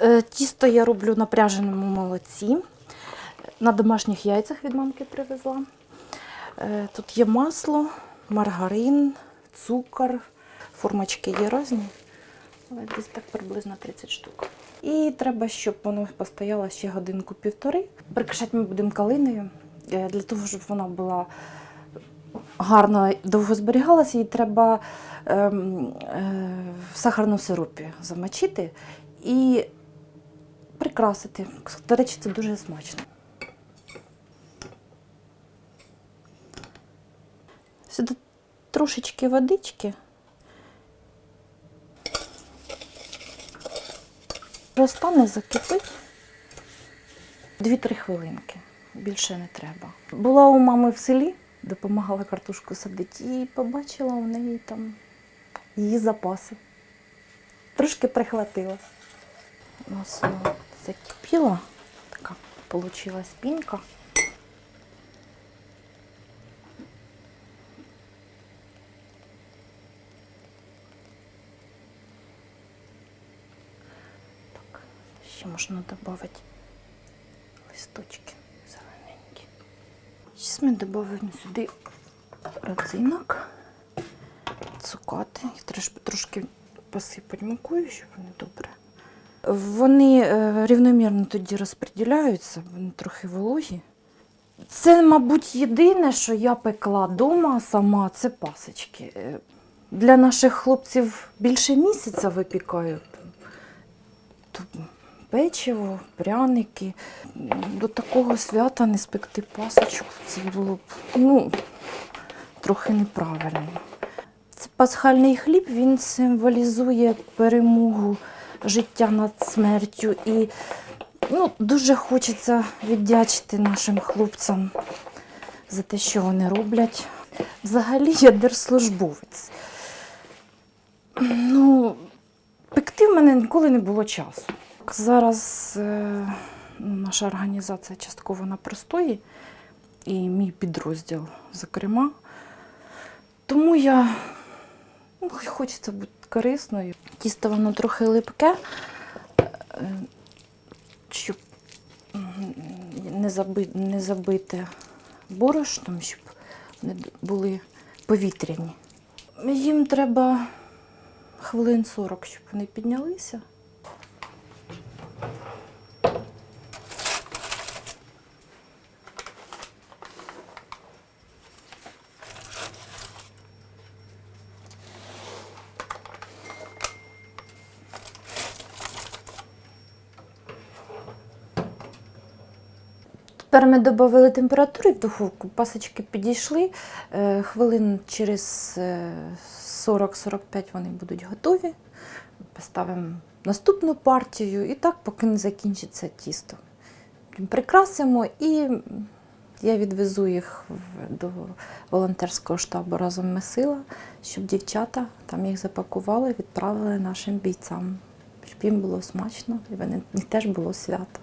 Е, Тісто я роблю на пряженому молоці. На домашніх яйцях від мамки привезла. Е, Тут є масло, маргарин, цукор. Формочки є різні, але десь так приблизно 30 штук. І треба, щоб воно постояло ще годинку-півтори. Прикрашати ми будемо калиною. Е, Для того, щоб вона була гарно довго зберігалася, її треба ем, в сахарному сиропі замочити і прикрасити. До речі, це дуже смачно. Сюди трошечки водички. Розтане, закипить. Дві-три хвилинки. Більше не треба. Була у мами в селі, допомагала картошку садити, і побачила у неї там її запаси. Трошки прихватила. Закипіло, така вийшла пінка. Так, ще можна додати листочки зелененькі. Зараз ми додаємо сюди родзинок, цукати. Їх трошки посипати мукою, щоб вони добре. Вони е, рівномірно тоді розподіляються, вони трохи вологі. Це, мабуть, єдине, що я пекла вдома сама, це пасочки. Е, Для наших хлопців більше місяця випікаю. Печиво, пряники. До такого свята не спекти пасочку. Це було б ну, трохи неправильно. Це пасхальний хліб, він символізує перемогу життя над смертю. І ну, дуже хочеться віддячити нашим хлопцям за те, що вони роблять. Взагалі я держслужбовець. Ну, пекти в мене ніколи не було часу. Зараз е, наша організація частково на простої, і мій підрозділ, зокрема. Тому я ну, хочеться бути корисною. Тісто воно трохи липке, е, щоб не, заби, не забити борошном, щоб вони були повітряні. Їм треба хвилин 40, щоб вони піднялися. Тепер ми додали температури в духовку, пасочки підійшли. Е, Хвилин через е, 40-45 вони будуть готові. Поставимо наступну партію і так, поки не закінчиться тісто. Прикрасимо і я відвезу їх до волонтерського штабу разом ми сила, щоб дівчата там їх запакували, відправили нашим бійцям, щоб їм було смачно і вони, теж було свято.